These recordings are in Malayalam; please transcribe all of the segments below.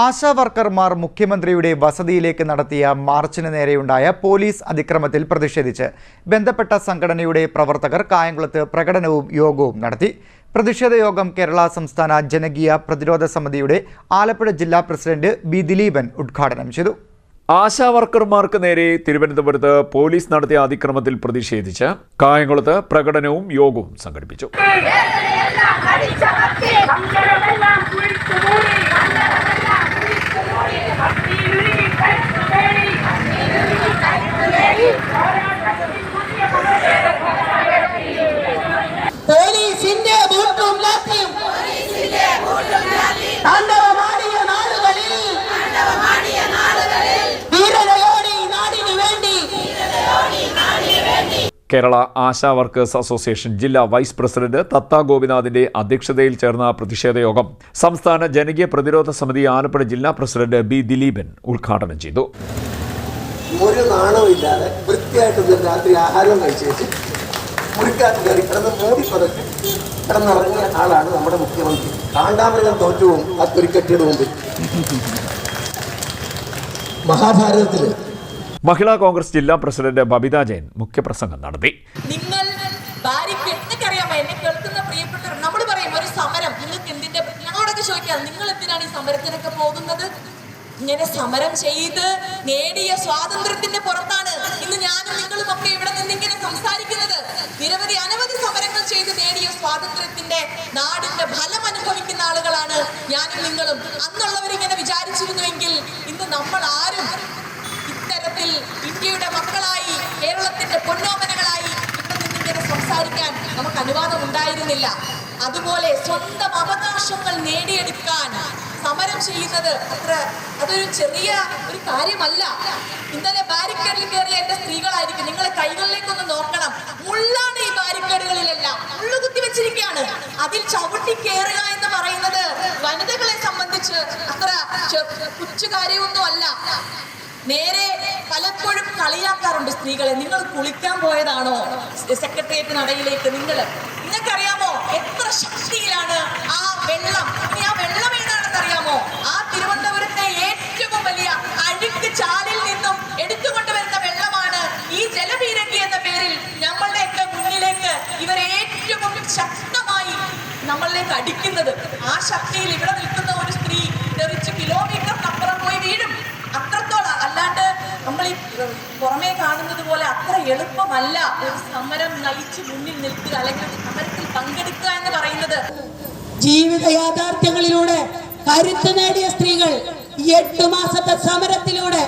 ആശാ വർക്കർമാർ മുഖ്യമന്ത്രിയുടെ വസതിയിലേക്ക് നടത്തിയ മാർച്ചിന് നേരെയുണ്ടായ പോലീസ് അതിക്രമത്തിൽ പ്രതിഷേധിച്ച് ബന്ധപ്പെട്ട സംഘടനയുടെ പ്രവർത്തകർ കായംകുളത്ത് പ്രകടനവും യോഗവും നടത്തി. പ്രതിഷേധ യോഗം കേരള സംസ്ഥാന ജനകീയ പ്രതിരോധ സമിതിയുടെ ആലപ്പുഴ ജില്ലാ പ്രസിഡന്റ് ബി ദിലീപൻ ഉദ്ഘാടനം ചെയ്തു. ആശാ വർക്കർമാർക്ക് നേരെ തിരുവനന്തപുരത്ത് പോലീസ് നടത്തിയ അതിക്രമത്തിൽ പ്രതിഷേധിച്ച് കായംകുളത്ത് പ്രകടനവും യോഗവും സംഘടിപ്പിച്ചു. കേരള ആശാ വർക്കേഴ്സ് അസോസിയേഷൻ ജില്ലാ വൈസ് പ്രസിഡന്റ് തത്ത ഗോപിനാഥിന്റെ അധ്യക്ഷതയിൽ ചേർന്ന പ്രതിഷേധ യോഗം സംസ്ഥാന ജനകീയ പ്രതിരോധ സമിതി ആലപ്പുഴ ജില്ലാ പ്രസിഡന്റ് ബി ദിലീപൻ ഉദ്ഘാടനം ചെയ്തു. ഒരു നാണവുമില്ലാതെ വൃത്തിയായിട്ട് രാത്രി ആഹാരം കഴിച്ചേച്ച് മുറിക്കാത്ത കയറി കിടന്ന് മോടി പുറത്ത് കിടന്നിറങ്ങിയ ആളാണ് നമ്മുടെ മുഖ്യമന്ത്രി. കാണ്ടാമൃഗം തോറ്റവും ആ തുരിക്കട്ടിയുടെ മുമ്പിൽ. മഹാഭാരതത്തിൽ മഹിളാ കോൺഗ്രസ് ജില്ലാ പ്രസിഡന്റ് ബബിത ജയൻ മുഖ്യപ്രസംഗം നടത്തി. നിങ്ങൾ എന്നെ കേൾക്കുന്ന പ്രിയപ്പെട്ടവർ നമ്മൾ പറയും ഒരു സമരം. എന്തിന്റെ നിങ്ങൾ ഈ ഇങ്ങനെ സമരം ചെയ്ത് നേടിയ സ്വാതന്ത്ര്യത്തിന്റെ പുറത്താണ് ഇന്ന് ഞാനും നിങ്ങളും ഒക്കെ ഇവിടെ നിന്ന് ഇങ്ങനെ സംസാരിക്കുന്നത്. നിരവധി അനവധി സമരങ്ങൾ ചെയ്ത് നേടിയ സ്വാതന്ത്ര്യത്തിന്റെ നാടിന്റെ ഫലം അനുഭവിക്കുന്ന ആളുകളാണ് ഞാനും നിങ്ങളും. അന്നുള്ളവരിങ്ങനെ വിചാരിച്ചിരുന്നുവെങ്കിൽ ഇന്ന് നമ്മൾ ആരും ഇത്തരത്തിൽ ഇന്ത്യയുടെ മക്കളായി കേരളത്തിന്റെ പൊന്നോമനകളായി ഇവിടെ നിന്നിങ്ങനെ സംസാരിക്കാൻ നമുക്ക് അനുവാദം ഉണ്ടായിരുന്നില്ല അതുപോലെ സ്വന്തം അവകാശങ്ങൾ നേടിയെടുക്കാൻ സമരം ചെയ്യുന്നത് അത്ര അതൊരു ചെറിയ ഒരു കാര്യമല്ല. ഇന്നലെ ബാരിക്കേഡിൽ കയറിയ എന്റെ സ്ത്രീകളായിരിക്കും. നിങ്ങളെ കൈകളിലേക്കൊന്ന് നോക്കണം. ഉള്ളാണ് ഈ ബാരിക്കേഡുകളിലെല്ലാം. മുള്ളു കുത്തി വെച്ചിരിക്കുകയാണ്. അതിൽ ചവിട്ടി കയറുക എന്ന് പറയുന്നത് വനിതകളെ സംബന്ധിച്ച് അത്ര കൊച്ചു കാര്യമൊന്നും അല്ല നേരെ പലപ്പോഴും കളിയാക്കാറുണ്ട് സ്ത്രീകളെ. നിങ്ങൾ കുളിക്കാൻ പോയതാണോ? സെക്രട്ടേറിയറ്റ് നടയിലേക്ക് നിങ്ങൾ. നിങ്ങൾക്കറിയാമോ എത്ര ശക്തിയിലാണ് ആ വെള്ളം? ആ വെള്ളം ഏതാണെന്ന് അറിയാമോ? ആ തിരുവനന്തപുരത്തെ ഏറ്റവും വലിയ അഴുക്ക് ചാലിൽ നിന്നും എടുത്തുകൊണ്ടുവരുന്ന വെള്ളമാണ് ഈ ജലപീരങ്കി എന്ന പേരിൽ നമ്മളുടെയൊക്കെ മുന്നിലേക്ക് ഇവർ ഏറ്റവും ശക്തമായി നമ്മളിലേക്ക് അടിക്കുന്നത്. ആ ശക്തിയിൽ ഇവിടെ പുറമേ കാണുന്നത് പോലെ അത്ര എളുപ്പമല്ല ഒരു സമരം നയിച്ച് മുന്നിൽ നിൽക്കുക അല്ലെങ്കിൽ സമരത്തിൽ പങ്കെടുക്കുക എന്ന് പറയുന്നത്. ജീവിത യാഥാർത്ഥ്യങ്ങളിലൂടെ കരുത്ത് നേടിയ സ്ത്രീകൾ എട്ട് മാസത്തെ സമരത്തിലൂടെ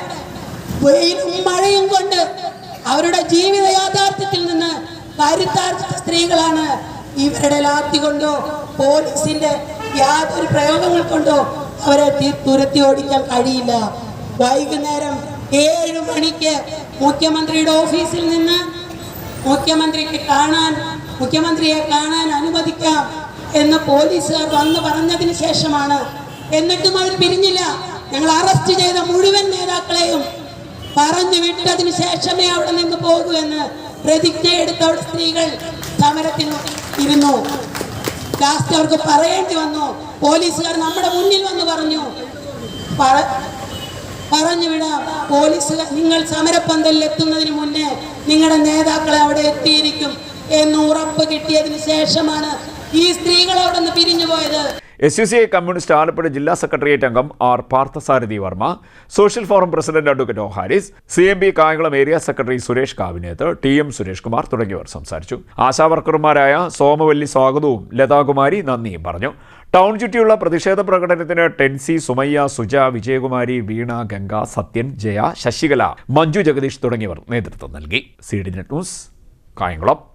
വെയിലും മഴയും കൊണ്ട് അവരുടെ ജീവിത യാഥാർത്ഥ്യത്തിൽ നിന്ന് കരുത്താർജിച്ച സ്ത്രീകളാണ് ഇവരുടെ ലാത്തി കൊണ്ടോ പോലീസിന്റെ യാതൊരു പ്രയോഗങ്ങൾ കൊണ്ടോ അവരെ തുരത്തി ഓടിക്കാൻ കഴിയില്ല. വൈകുന്നേരം ഏഴ് മണിക്ക് മുഖ്യമന്ത്രിയുടെ ഓഫീസിൽ നിന്ന് മുഖ്യമന്ത്രിക്ക് കാണാൻ മുഖ്യമന്ത്രിയെ കാണാൻ അനുവദിക്കാം എന്ന് പോലീസുകാർ വന്ന് പറഞ്ഞതിന് ശേഷമാണ്. എന്നിട്ടും അവർ പിരിഞ്ഞില്ല. ഞങ്ങൾ അറസ്റ്റ് ചെയ്ത മുഴുവൻ നേതാക്കളെയും പറഞ്ഞു വിട്ടതിന് ശേഷമേ അവിടെ നിന്ന് പോകൂ എന്ന് പ്രതിജ്ഞ സ്ത്രീകൾ സമരത്തിൽ ഇരുന്നു. ലാസ്റ്റ് അവർക്ക് പറയേണ്ടി വന്നു. പോലീസുകാർ നമ്മുടെ മുന്നിൽ വന്ന് പറഞ്ഞു പറ- പറഞ്ഞു വിടാം. പോലീസുകാർ നിങ്ങൾ സമരപ്പന്തലിൽ എത്തുന്നതിന് മുന്നേ നിങ്ങളുടെ നേതാക്കളെ അവിടെ എത്തിയിരിക്കും എന്ന് ഉറപ്പ് കിട്ടിയതിന് ശേഷമാണ് ഈ സ്ത്രീകൾ അവിടെ നിന്ന് പിരിഞ്ഞു പോയത്. S U C I communist Alappuzha ജില്ലാ സെക്രട്ടേറിയറ്റ് അംഗം R Parthasarathy Varma social forum president advocate O Haris C M B Kayamkulam area secretary Suresh Kavineth T M Suresh Kumar തുടങ്ങിയവർ സംസാരിച്ചു. ആശാവർക്കർമാരായ സോമവല്ലി സ്വാഗതവും ലതാകുമാരി നന്ദിയും പറഞ്ഞു. ടൗൺ ചുറ്റിയുള്ള പ്രതിഷേധ പ്രകടനത്തിന് ടെൻസി സുമയ്യ സുജ വിജയകുമാരി വീണ ഗംഗ സത്യൻ ജയ ശശികല മഞ്ജു ജഗദീഷ് തുടങ്ങിയവർ നേതൃത്വം നൽകി. C D net news Kayamkulam.